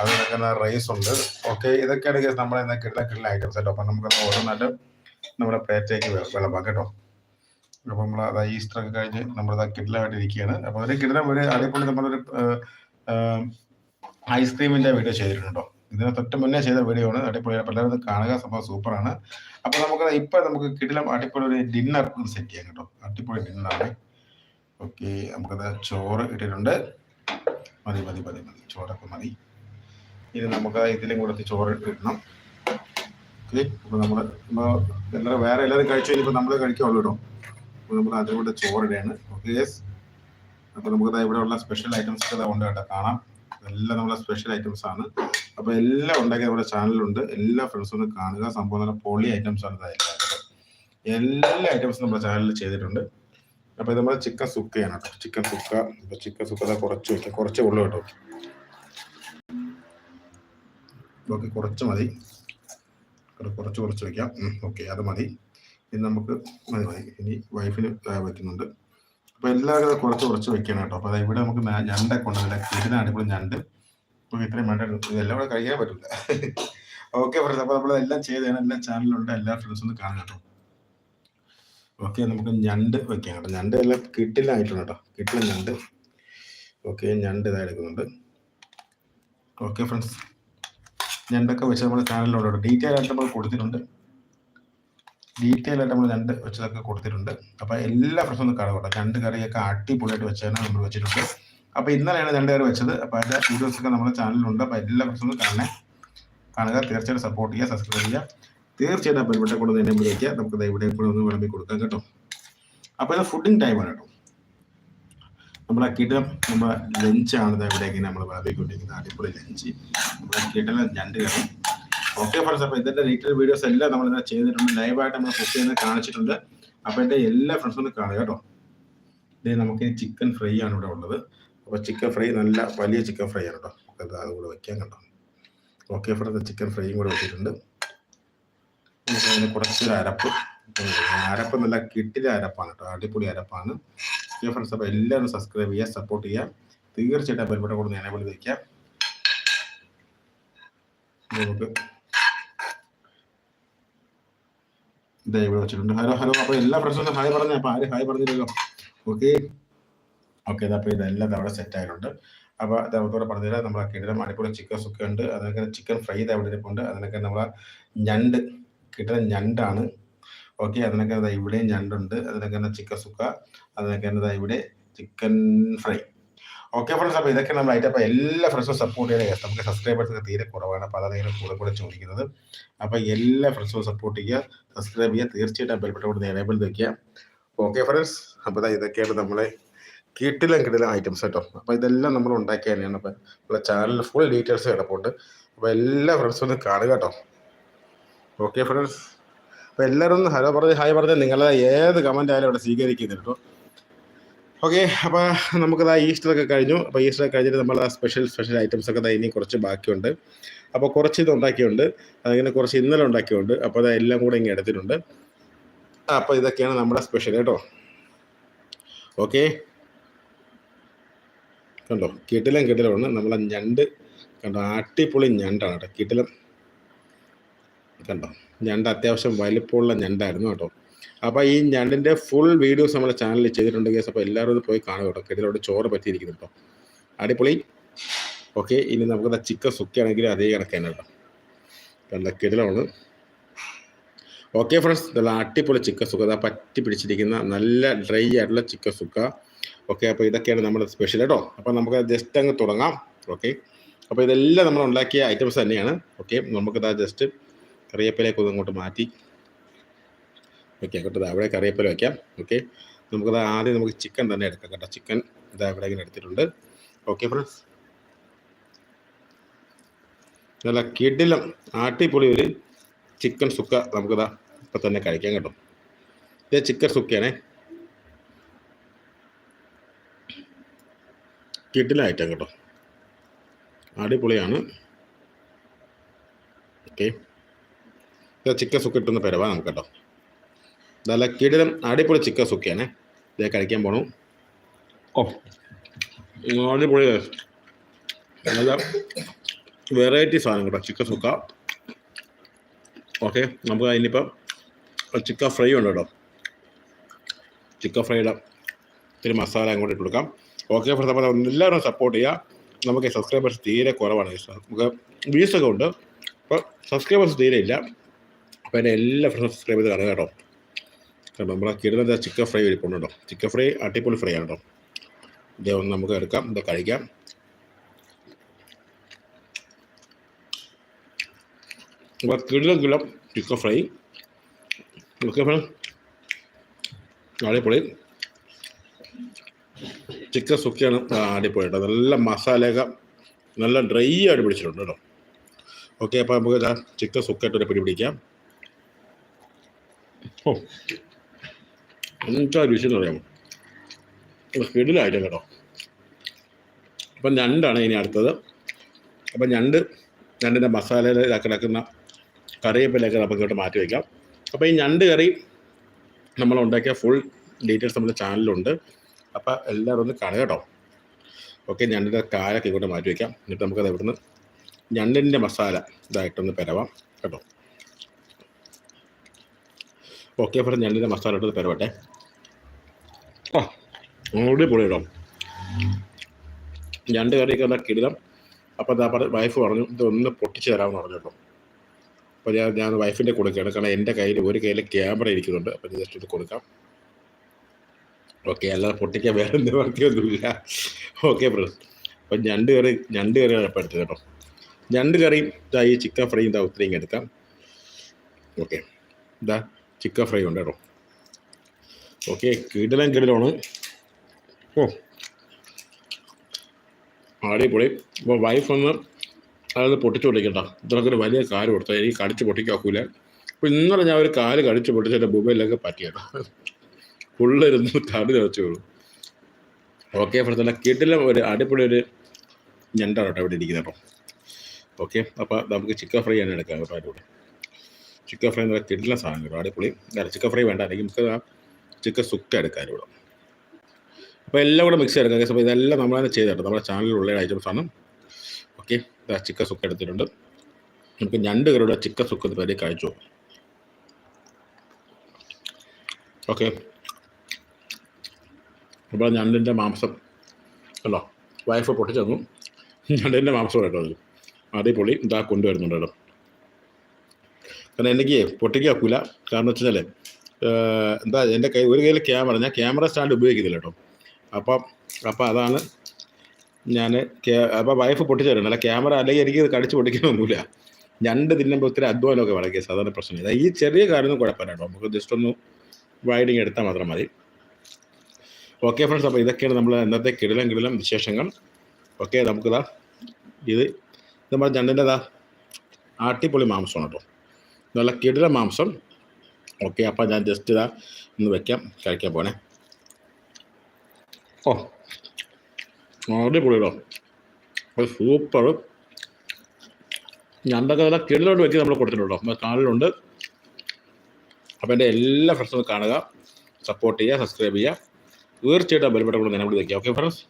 അത് കിടക്കുന്ന റൈസ് ഉണ്ട്. ഓക്കെ ഇതൊക്കെയാണ് കേസ് നമ്മുടെ ഇന്ന് കിട്ടുന്ന കിട്ടുന്ന ഐറ്റംസ് കേട്ടോ. അപ്പം നമുക്ക് ഓരോന്നായിട്ട് നമ്മുടെ പ്ലേറ്റിലേക്ക് വിളമ്പാം കേട്ടോ. അപ്പം നമ്മൾ അത് ഈസ്റ്റർ ഒക്കെ കഴിഞ്ഞ് നമ്മളിത് കിഡ്ലായിട്ട് ഇരിക്കുകയാണ്. അപ്പോൾ അതിന് കിഡ്ലം ഒരു അതേപോലെ നമ്മളൊരു ഐസ്ക്രീമിന്റെ വീഡിയോ ചെയ്തിട്ടുണ്ടോ ഇതിന് തൊട്ട് മുന്നേ ചെയ്ത വീഡിയോ ആണ്. അടിപൊളി. എല്ലാവരും കാണുക. സംഭവം സൂപ്പറാണ് അപ്പോൾ നമുക്ക് ഇപ്പൊ നമുക്ക് കിടിലം അടിപൊളി ഒരു ഡിന്നർ സെറ്റ് ചെയ്യാം കേട്ടോ. അടിപൊളി ഡിന്നറാണ് ഓക്കെ നമുക്കത് ചോറ് ഇട്ടിട്ടുണ്ട്. മതി മതി മതി മതി. ചോറൊക്കെ മതി. ഇനി നമുക്ക് ഇതിലും കൂടെ ചോറ് ഇടണം. ഓക്കെ അപ്പോൾ നമ്മൾ എല്ലാവരും വേറെ എല്ലാവരും കഴിച്ചു കഴിഞ്ഞപ്പോൾ നമ്മൾ കഴിക്കാവുള്ളൂ കേട്ടോ. അപ്പോൾ നമ്മൾ അതിൽ കൂടെ ചോറിടുകയാണ് ഓക്കെ യെസ് അപ്പോൾ നമുക്ക് ഇവിടെ ഉള്ള സ്പെഷ്യൽ ഐറ്റംസ് ഉണ്ട് കേട്ടോ കാണാം. എല്ലാം നമ്മളെ സ്പെഷ്യൽ ഐറ്റംസ് ആണ്. അപ്പോൾ എല്ലാം ഉണ്ടാക്കി നമ്മുടെ ചാനലിലുണ്ട്. എല്ലാ ഫ്രണ്ട്സും ഒന്ന് കാണുക. സംഭവം നല്ല പൊളി ഐറ്റംസ് ആണ് എല്ലാ ഐറ്റംസും നമ്മുടെ ചാനലിൽ ചെയ്തിട്ടുണ്ട്. അപ്പോൾ ഇത് നമ്മുടെ ചിക്കൻ സുക്കയാണ് കേട്ടോ. ചിക്കൻ സുക്ക ചിക്കൻ സുക്ക കുറച്ച് വയ്ക്കാം കുറച്ചേ ഉള്ളൂ കേട്ടോ. ഓക്കെ കുറച്ച് മതി. കുറച്ച് കുറച്ച് വയ്ക്കാം ഓക്കെ അത് മതി. ഇനി നമുക്ക് മതി മതി. ഇനി വൈഫിന് വയ്ക്കുന്നുണ്ട് അപ്പോൾ എല്ലാവരും അത് കുറച്ച് കുറച്ച് വെക്കണം കേട്ടോ. അപ്പോൾ ഇവിടെ നമുക്ക് ഞണ്ട് ഞണ്ടൊക്കെ ഉണ്ട്. നല്ല കിടിലം അടിപൊളി ഞണ്ട്. നമുക്ക് ഇത്രയും വേണ്ട ഇതെല്ലാം കൂടെ കഴിക്കാൻ പറ്റില്ല ഓക്കെ ഫ്രണ്ട്സ് അപ്പോൾ നമ്മളെല്ലാം ചെയ്തതാണ് എല്ലാ ചാനലിലുണ്ട് എല്ലാ ഫ്രണ്ട്സും ഒന്ന് കാണാം കേട്ടോ. ഓക്കെ നമുക്ക് ഞണ്ട് വെക്കാം കേട്ടോ. ഞണ്ട് എല്ലാം കിട്ടില്ലായിട്ടുണ്ട് കേട്ടോ. കിട്ടില്ല ഞണ്ട്. ഓക്കെ ഞണ്ട് ഇതാ എടുക്കുന്നുണ്ട്. ഓക്കെ ഫ്രണ്ട്സ് ഞണ്ടൊക്കെ വെച്ച് നമ്മുടെ ചാനലിലുണ്ട് ഡീറ്റെയിൽ ആയിട്ട് നമ്മൾ കൊടുത്തിട്ടുണ്ട്. ഡീറ്റെയിൽ ആയിട്ട് നമ്മൾ ഞണ്ട് വെച്ചതൊക്കെ കൊടുത്തിട്ടുണ്ട്. അപ്പോൾ എല്ലാ പ്രശ്നവും ഒന്ന് ഞണ്ട് കറിയൊക്കെ അടിപൊളിയായിട്ട് വെച്ചാണ് നമ്മൾ വെച്ചിട്ടുണ്ട്. അപ്പോൾ ഇന്നലെയാണ് രണ്ട് കറി വെച്ചത്. അപ്പോൾ അതിന്റെ വീഡിയോസ് ഒക്കെ നമ്മുടെ ചാനലിലുണ്ട് അപ്പോൾ എല്ലാ പ്രശ്നവും കാണണേ. കാണുക. തീർച്ചയായിട്ടും സപ്പോർട്ട് ചെയ്യുക സബ്സ്ക്രൈബ് ചെയ്യുക. തീർച്ചയായിട്ടും അപ്പോൾ ഇവിടെ കൂടെ നമുക്ക് ഇവിടെ കൂടെ ഒന്ന് വിളമ്പി കൊടുക്കാം കേട്ടോ. അപ്പോൾ ഇത് ഫുഡിങ് ടൈമാണ് കേട്ടോ. നമ്മളെ കിടം നമ്മുടെ ലഞ്ചാണ് ഇത് ഇവിടെ ഇങ്ങനെ നമ്മൾ വിളമ്പിക്കൊണ്ടിരിക്കുന്നത്. അടിപൊളി ലഞ്ച് നമ്മളെ കിടല രണ്ട് കറി. ഓക്കെ ഫ്രണ്ട്സ് അപ്പോൾ ഇതിന്റെ ഡീറ്റെയിൽ വീഡിയോസ് എല്ലാം നമ്മൾ ഇന്ന് ചെയ്തിട്ടുണ്ട് ലൈവായിട്ട് നമ്മൾ കുക്ക് ചെയ്യുന്നത് കാണിച്ചിട്ടുണ്ട്. അപ്പോൾ എന്റെ എല്ലാ ഫ്രണ്ട്സും ഒന്ന് കാണുക കേട്ടോ. ഇത് നമുക്ക് ചിക്കൻ ഫ്രൈ ആണ് ഇവിടെ ഉള്ളത്. അപ്പോൾ ചിക്കൻ ഫ്രൈ നല്ല വലിയ ചിക്കൻ ഫ്രൈ ആണ് കേട്ടോ. നമുക്ക് അതുകൂടെ വയ്ക്കാൻ കേട്ടോ. ഓക്കെ ഫ്രണ്ട്സ് ചിക്കൻ ഫ്രൈയും കൂടെ വെച്ചിട്ടുണ്ട്. കുറച്ചൊരു അരപ്പ്. അരപ്പ് നല്ല കിട്ടിലെ അരപ്പാണ് കേട്ടോ. അടിപൊളി അരപ്പാണ്. ഓക്കെ ഫ്രണ്ട്സ് അപ്പോൾ എല്ലാവരും സബ്സ്ക്രൈബ് ചെയ്യുക സപ്പോർട്ട് ചെയ്യുക. തീർച്ചയായിട്ടും ബെൽബട്ടൺ കൊടുത്ത് കൂടെ വിളി വയ്ക്കാം നമുക്ക് ഇതാ ഇവിടെ വെച്ചിട്ടുണ്ട്. ഹലോ ഹലോ അപ്പോൾ എല്ലാ ഫ്രണ്ട്സും ഹായ് പറഞ്ഞു അപ്പോൾ ആര് ഹായ് പറഞ്ഞില്ലല്ലോ? ഓക്കെ ഓക്കെ അപ്പോൾ ഇതെല്ലാം അവിടെ സെറ്റ് ആയിട്ടുണ്ട്. അപ്പോൾ അതോടെ പറഞ്ഞുതരാം നമ്മളെ കിടലം അടിപൊളി ചിക്കൻ സുഖമുണ്ട് ഉണ്ട്. അതിനൊക്കെ ചിക്കൻ ഫ്രൈ ഇത് അവിടെ ഇരിപ്പുണ്ട്. അതിനൊക്കെ നമ്മളെ ഞണ്ട് കിട്ടുന്ന ഞണ്ടാണ്. ഓക്കെ അതിനൊക്കെ ഇവിടെയും ഞണ്ടുണ്ട്. അതിനൊക്കെ തന്നെ ചിക്കൻ സുക്ക അതിനൊക്കെ തന്നെ ഇവിടെ ചിക്കൻ ഫ്രൈ ഓക്കെ ഫ്രണ്ട്സ് അപ്പോൾ ഇതൊക്കെ നമ്മൾ ആയിട്ട് അപ്പോൾ എല്ലാ ഫ്രണ്ട്സും സപ്പോർട്ട് ചെയ്യുക നമുക്ക് സബ്സ്ക്രൈബ് ഒക്കെ തീരെ കുറവാണ്. അപ്പോൾ അതാണ് കൂടെ കൂടെ ചോദിക്കുന്നത്. അപ്പോൾ എല്ലാ ഫ്രണ്ട്സും സപ്പോർട്ട് ചെയ്യുക. സബ്സ്ക്രൈബ് ചെയ്യുക. തീർച്ചയായിട്ടും ബെൽബട്ടം കൊടുത്ത് എനേബിൾ വയ്ക്കുക ഓക്കെ ഫ്രണ്ട്സ് അപ്പോൾ ഇതൊക്കെയാണ് നമ്മളെ കിട്ടിലും കിട്ടിലും ഐറ്റംസ് കേട്ടോ. അപ്പോൾ ഇതെല്ലാം നമ്മൾ ഉണ്ടാക്കിയ തന്നെയാണ്. അപ്പോൾ നമ്മുടെ ചാനലിൽ ഫുൾ ഡീറ്റെയിൽസ് കിടപ്പുണ്ട്. അപ്പോൾ എല്ലാ ഫ്രണ്ട്സും ഒന്ന് കാണുക കേട്ടോ. ഓക്കെ ഫ്രണ്ട്സ് അപ്പോൾ എല്ലാവരും ഹലോ പറഞ്ഞ് ഹായ് പറഞ്ഞ് നിങ്ങളെ ഏത് കമന്റ് ആയാലും ഇവിടെ സ്വീകരിക്കുന്നുണ്ട് കേട്ടോ. ഓക്കെ അപ്പോൾ നമുക്കത് ഈസ്റ്റർ ഒക്കെ കഴിഞ്ഞു. അപ്പോൾ ഈസ്റ്റർ കഴിഞ്ഞിട്ട് നമ്മൾ ആ സ്പെഷ്യൽ സ്പെഷ്യൽ ഐറ്റംസ് ഒക്കെ ഇനി കുറച്ച് ബാക്കിയുണ്ട്. അപ്പോൾ കുറച്ച് ഇത് ഉണ്ടാക്കിയുണ്ട് അതിങ്ങനെ കുറച്ച് ഇന്നലെ ഉണ്ടാക്കിയുണ്ട് അപ്പോൾ അത് എല്ലാം കൂടെ ഇങ്ങനെ എടുത്തിട്ടുണ്ട്. അപ്പോൾ ഇതൊക്കെയാണ് നമ്മുടെ സ്പെഷ്യൽ കേട്ടോ. ഓക്കെ കണ്ടോ? കിടിലം ഉണ്ട് നമ്മളെ ഞണ്ട്. കണ്ടോ? അട്ടിപ്പൊളി ഞണ്ടാണ് കേട്ടോ. കിടിലം. കണ്ടോ? ഞണ്ട് അത്യാവശ്യം വലിപ്പമുള്ള ഞണ്ടായിരുന്നു കേട്ടോ. അപ്പോൾ ഈ ഞണ്ടിന്റെ ഫുൾ വീഡിയോസ് നമ്മുടെ ചാനലിൽ ചെയ്തിട്ടുണ്ട് കേസ് അപ്പോൾ എല്ലാവരും ഇത് പോയി കാണുക കേട്ടോ. ഇതിലോട്ട് ചോറ് പറ്റിയിരിക്കുന്നു കേട്ടോ. അടിപൊളി. ഓക്കെ ഇനി നമുക്ക് ചിക്കൻ സുക്കിയാണെങ്കിൽ അതേ കണക്കാണ് കേട്ടോ. കണ്ട കിടിലമാണ്. ഓക്കെ ഫ്രണ്ട്സ് നല്ല അടിപൊളി ചിക്കൻ സുക്ക. അതാ പറ്റി പിടിച്ചിരിക്കുന്ന നല്ല ഡ്രൈ ആയിട്ടുള്ള ചിക്കൻ സുക്ക. ഓക്കെ അപ്പോൾ ഇതൊക്കെയാണ് നമ്മുടെ സ്പെഷ്യൽ കേട്ടോ. അപ്പോൾ നമുക്ക് ജസ്റ്റ് അങ്ങ് തുടങ്ങാം. ഓക്കെ അപ്പോൾ ഇതെല്ലാം നമ്മൾ ഉണ്ടാക്കിയ ഐറ്റംസ് തന്നെയാണ്. ഓക്കെ നമുക്കിതാ ജസ്റ്റ് കറിവേപ്പിലേക്ക് ഒന്ന് അങ്ങോട്ട് മാറ്റി ഓക്കെ കേട്ടോ. അവിടെ കറിവേപ്പില വയ്ക്കാം ഓക്കെ നമുക്കത് ആദ്യം നമുക്ക് ചിക്കൻ തന്നെ എടുക്കാം കേട്ടോ. ചിക്കൻ ഇതാ ഇവിടെ ഇങ്ങനെ എടുത്തിട്ടുണ്ട്. ഓക്കെ ഫ്രണ്ട്സ് നല്ല കിടിലം ആട്ടിപ്പൊളി ഒരു ചിക്കൻ സുക്ക നമുക്കിതാ ഇപ്പം തന്നെ കഴിക്കാം കേട്ടോ. ഇത് ചിക്കൻ സുക്കയാണേ. കിഡിലായിട്ടാണ് കേട്ടോ. അടിപൊളിയാണ്. ഓക്കെ ചിക്കൻ സുക്ക് കിട്ടുന്ന പെരവാ നമുക്ക് കേട്ടോ നല്ല കിടിലം അടിപൊളി ചിക്കൻ സുക്കിയാണ് ഇത് കഴിക്കാൻ പോണു. ഓ അടിപൊളി. നല്ല വെറൈറ്റി സാധനം കേട്ടോ ചിക്കൻ സുക്ക ഓക്കെ നമുക്ക് അതിനിപ്പം ചിക്കൻ ഫ്രൈ ഉണ്ട് കേട്ടോ. ചിക്കൻ ഫ്രൈയുടെ ഇത്തിരി മസാല അങ്ങോട്ട് ഇട്ട് കൊടുക്കാം. ഓക്കെ ഫ്രണ്ട്സ് അപ്പോൾ എല്ലാവരും സപ്പോർട്ട് ചെയ്യുക നമുക്ക് സബ്സ്ക്രൈബേഴ്സ് തീരെ കുറവാണ്. നമുക്ക് വ്യൂസ് ഒക്കെ ഉണ്ട്. അപ്പോൾ സബ്സ്ക്രൈബേഴ്സ് തീരെ ഇല്ല. അപ്പോൾ എല്ലാ ഫ്രണ്ട്സും സബ്സ്ക്രൈബ് ചെയ്ത് കാണുക കേട്ടോ. കാരണം നമ്മളെ എന്താ ചിക്കൻ ഫ്രൈ ഇരിപ്പുണ്ട് കേട്ടോ ചിക്കൻ ഫ്രൈ അടിപൊളി ഫ്രൈ ആണ് കേട്ടോ. ഇതേ ഒന്ന് നമുക്ക് എടുക്കാം ഇത് കഴിക്കാം. അപ്പോൾ കിടന്ന kilo chicken fry okay friend അടിപൊളി. ചിക്കൻ സുക്കിയാണ് അടിപൊളി കേട്ടോ. നല്ല മസാലയൊക്കെ നല്ല ഡ്രൈ ആയിട്ട് പിടിച്ചിട്ടുണ്ട് കേട്ടോ. ഓക്കെ അപ്പോൾ നമുക്ക് ചിക്കൻ സുക്കായിട്ട് ഒരു പിടി പിടിക്കാം. ഓ എന്താ രുചി എന്ന് പറയാമോ സ്പീഡിലായിട്ട് കേട്ടോ. അപ്പം ഞണ്ടാണ് ഇനി അടുത്തത്. അപ്പം ഞണ്ട് ഞണ്ടിന്റെ മസാലയിലൊക്കെ കിടക്കുന്ന കറിവേപ്പിലൊക്കെ നമുക്ക് ഇങ്ങോട്ട് മാറ്റി വയ്ക്കാം. അപ്പോൾ ഈ ഞണ്ട് കറി നമ്മൾ ഉണ്ടാക്കിയ ഫുൾ ഡീറ്റെയിൽസ് നമ്മുടെ ചാനലിലുണ്ട് അപ്പോൾ എല്ലാവരും ഒന്ന് കാണുക കേട്ടോ. ഓക്കെ ഞണ്ടിന്റെ കാലൊക്കെ ഇങ്ങോട്ട് മാറ്റി വയ്ക്കാം. എന്നിട്ട് നമുക്കത് ഇവിടുന്ന് ഞണ്ടിന്റെ മസാല ഇതായിട്ടൊന്ന് പെരവാം കേട്ടോ. ഓക്കെ അപ്പോൾ ഞണ്ടിന്റെ മസാല ഇട്ടത് പെരവട്ടെ ആ. അങ്ങോട്ട് പൊളി ഇടാം രണ്ട് കറിയൊക്കെ എന്നാൽ കിടിലം. അപ്പോൾ എന്താ പറഞ്ഞ വൈഫ് പറഞ്ഞു ഇതൊന്ന് പൊട്ടിച്ച് തരാമെന്ന് പറഞ്ഞു കേട്ടോ. അപ്പോൾ ഞാൻ ഞാൻ വൈഫിന്റെ കൊടുക്കുകയാണ് കാരണം എന്റെ കയ്യിൽ ഒരു കയ്യിൽ ക്യാമറ ഇരിക്കുന്നുണ്ട്. അപ്പോൾ ജസ്റ്റ് ഇത് കൊടുക്കാം. ഓക്കെ അല്ലാതെ പൊട്ടിക്കാൻ വേറെ എന്ത് വർക്കൊന്നുമില്ല ഓക്കെ ബ്രസ് അപ്പം രണ്ട് കറി രണ്ട് കറിയാണ് ഇപ്പോൾ എടുത്തത് കേട്ടോ. ഞണ്ട് കറിയും ഈ ചിക്കൻ ഫ്രൈയും ഇതാ ഒത്തിരി എടുക്കാം. ഓക്കെ ഇതാ ചിക്കൻ ഫ്രൈ ഉണ്ട് കേട്ടോ. ഓക്കെ കിടലൻ കിടലാണ് ഓ അടിപൊളി. അപ്പോൾ വൈഫ് ഒന്ന് അതൊന്ന് പൊട്ടിച്ച് പൊട്ടിക്കട്ടോ ഇത്രക്കൊരു വലിയ കാൽ കൊടുത്താൽ എനിക്ക് കടിച്ച് പൊട്ടിക്കാക്കൂല. അപ്പോൾ ഇന്നലെ ഞാൻ ഒരു കാൽ കടിച്ച് പൊട്ടിച്ചിട്ട് മൊബൈലിലൊക്കെ പറ്റിയട്ടോ ഫുള്ളിരുന്ന് തടി നിറച്ചോളൂ ഓക്കെ ഫ്രണ്ട്സ് കിട്ടിലും ഒരു അടിപൊളി ഒരു ഞണ്ടാണ് കേട്ടോ ഇവിടെ ഇരിക്കുന്നത് കേട്ടോ. ഓക്കെ അപ്പോൾ നമുക്ക് ചിക്കൻ ഫ്രൈ ആണ് എടുക്കാം കേട്ടോ അതിലൂടെ ചിക്കൻ ഫ്രൈ എന്ന് പറയുന്നത് കിട്ടില്ല സാധനം കേട്ടോ. അടിപൊളി. ചിക്കൻ ഫ്രൈ വേണ്ട. അല്ലെങ്കിൽ നമുക്ക് ചിക്കൻ സുക്ക എടുക്കാൻ ഇവിടെ. അപ്പോൾ എല്ലാം കൂടെ മിക്സ് എടുക്കാം അപ്പോൾ ഇതെല്ലാം നമ്മളാണ് ചെയ്തിട്ടുണ്ട് നമ്മുടെ ചാനലിലുള്ള ഐറ്റംസ് ആണ് ഓക്കെ ചിക്കൻ സുക്ക എടുത്തിട്ടുണ്ട്. നമുക്ക് ഞണ്ട് കറിയുടെ ചിക്കൻ സുക്ക പേര് കഴിച്ചു ഓക്കെ അപ്പോൾ ഞണ്ടിന്റെ മാംസം. അല്ലോ വൈഫ് പൊട്ടിച്ചു തന്നു. ഞണ്ടിന്റെ മാംസം കേട്ടോ അത് അതേപൊളി ഇതാ കൊണ്ടുവരുന്നുണ്ട് കേട്ടോ. കാരണം എനിക്ക് പൊട്ടിക്കാക്കൂല. കാരണം വെച്ച് എന്താ എന്റെ കൈ ഒരു കയ്യിൽ ക്യാമറ ഞാൻ ക്യാമറ സ്റ്റാൻഡ് ഉപയോഗിക്കുന്നില്ല കേട്ടോ. അപ്പം അപ്പം അതാണ് ഞാൻ അപ്പോൾ വൈഫ് പൊട്ടിച്ചു അല്ല ക്യാമറ അല്ലെങ്കിൽ എനിക്ക് ഇത് കടിച്ച് പൊട്ടിക്കണമൊന്നുമില്ല. ഞണ്ട് തിന്നുമ്പോൾ ഒത്തിരി അധ്വാനമൊക്കെ വളരെ സാധാരണ പ്രശ്നം. ഇതാ ഈ ചെറിയ കാര്യമൊന്നും കുഴപ്പമില്ല കേട്ടോ. നമുക്ക് ജസ്റ്റ് ഒന്ന് വൈഡിങ് എടുത്താൽ മാത്രം മതി. ഓക്കെ ഫ്രണ്ട്സ് അപ്പോൾ ഇതൊക്കെയാണ് നമ്മൾ ഇന്നത്തെ കിടിലം കിടിലം വിശേഷങ്ങൾ. ഓക്കെ നമുക്കിതാ ഇത് നമ്മൾ ഞണ്ടിന്റെതാ ആട്ടിപ്പൊളി മാംസമാണ് കേട്ടോ. നല്ല കിടില മാംസം. ഓക്കെ അപ്പോൾ ഞാൻ ജസ്റ്റ് ഇതാ ഒന്ന് വെക്കാം. കഴിക്കാൻ പോണേ. ഓ അടിപൊളിയോ അത് സൂപ്പർ ഞണ്ടൊക്കെ നല്ല കിടിലോട്ട് വെച്ച് നമ്മൾ കൊടുത്തിട്ടുണ്ടോ നമ്മൾ ചാനലുണ്ട് അപ്പോൾ എന്റെ എല്ലാ ഫ്രണ്ട്സും കാണുക സപ്പോർട്ട് ചെയ്യുക സബ്സ്ക്രൈബ് ചെയ്യുക. തീർച്ചയായിട്ടും ബലപ്പെട്ട കൂടെ നിലവിളി വയ്ക്കുക ഓക്കെ ഫ്രണ്ട്സ്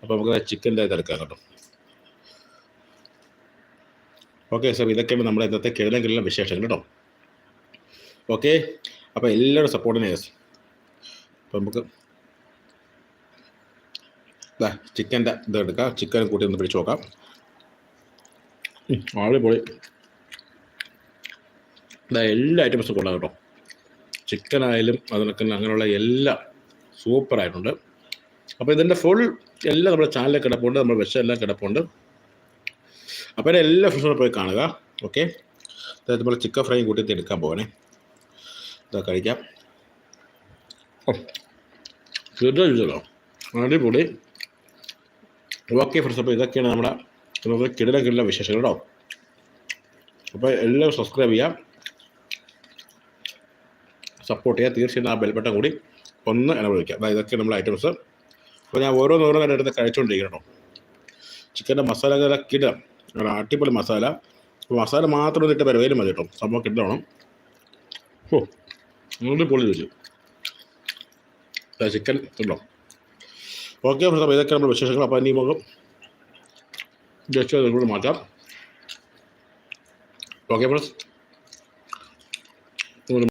അപ്പോൾ നമുക്ക് ചിക്കന്റെ ഇതെടുക്കാം കേട്ടോ. ഓക്കെ സാർ ഇതൊക്കെ നമ്മുടെ ഇന്നത്തെ കിഴലം വിശേഷങ്ങൾ കേട്ടോ. ഓക്കെ അപ്പോൾ എല്ലാവരും സപ്പോർട്ടിന് യെസ് അപ്പോൾ നമുക്ക് ചിക്കന്റെ ഇത് എടുക്കാം. ചിക്കൻ കൂട്ടി ഒന്ന് പിടിച്ച് നോക്കാം. പൊളി ഇതാ എല്ലാ ഐറ്റംസും കൊള്ളാം കേട്ടോ. ചിക്കൻ ആയാലും അതിനൊക്കെ അങ്ങനെയുള്ള എല്ലാം സൂപ്പറായിട്ടുണ്ട് അപ്പോൾ ഇതിന്റെ ഫുൾ എല്ലാം നമ്മുടെ ചാനലിൽ കിടപ്പുണ്ട്. നമ്മുടെ വിഷം എല്ലാം കിടപ്പുണ്ട്. അപ്പോൾ എന്റെ എല്ലാ ഫ്രണ്ട്സും പോയി കാണുക. ഓക്കെ അതേപോലെ ചിക്കൻ ഫ്രൈ കൂട്ടി എടുക്കാൻ പോകണേ ഇതാ കഴിക്കാം. ഓ ശുദ്ധല്ലോ അടിപൊളി. ഓക്കെ ഫ്രണ്ട്സ് അപ്പോൾ ഇതൊക്കെയാണ് നമ്മുടെ നമ്മുടെ കിടല കിടല വിശേഷങ്ങൾ കേട്ടോ അപ്പോൾ എല്ലാവരും സബ്സ്ക്രൈബ് ചെയ്യാം. സപ്പോർട്ട് ചെയ്യുക തീർച്ചയായും ആ ബെൽബട്ടൺ കൂടി ഒന്ന് ഇടപെടിക്കുക അതായത് ഇതൊക്കെ നമ്മുടെ ഐറ്റംസ് അപ്പോൾ ഞാൻ ഓരോന്നോരോന്നായിട്ട് എടുത്ത് കഴിച്ചുകൊണ്ടിരിക്കണം ചിക്കന്റെ മസാല കിടാം ഒരു അടിപൊളി മസാല. മസാല മാത്രം ഇട്ട് പരവേലും മതി കേട്ടോ. സംഭവം കിട്ടണം. ഓ നല്ല പൊളി രുചി. ചിക്കൻ ഉണ്ടോ? ഓക്കെ അപ്പോൾ ഇതൊക്കെ നമ്മുടെ വിശേഷങ്ങൾ. അപ്പോൾ ഇനി നമുക്ക് ജസ്റ്റ് നിങ്ങളോട് മാറ്റാം. Okay friends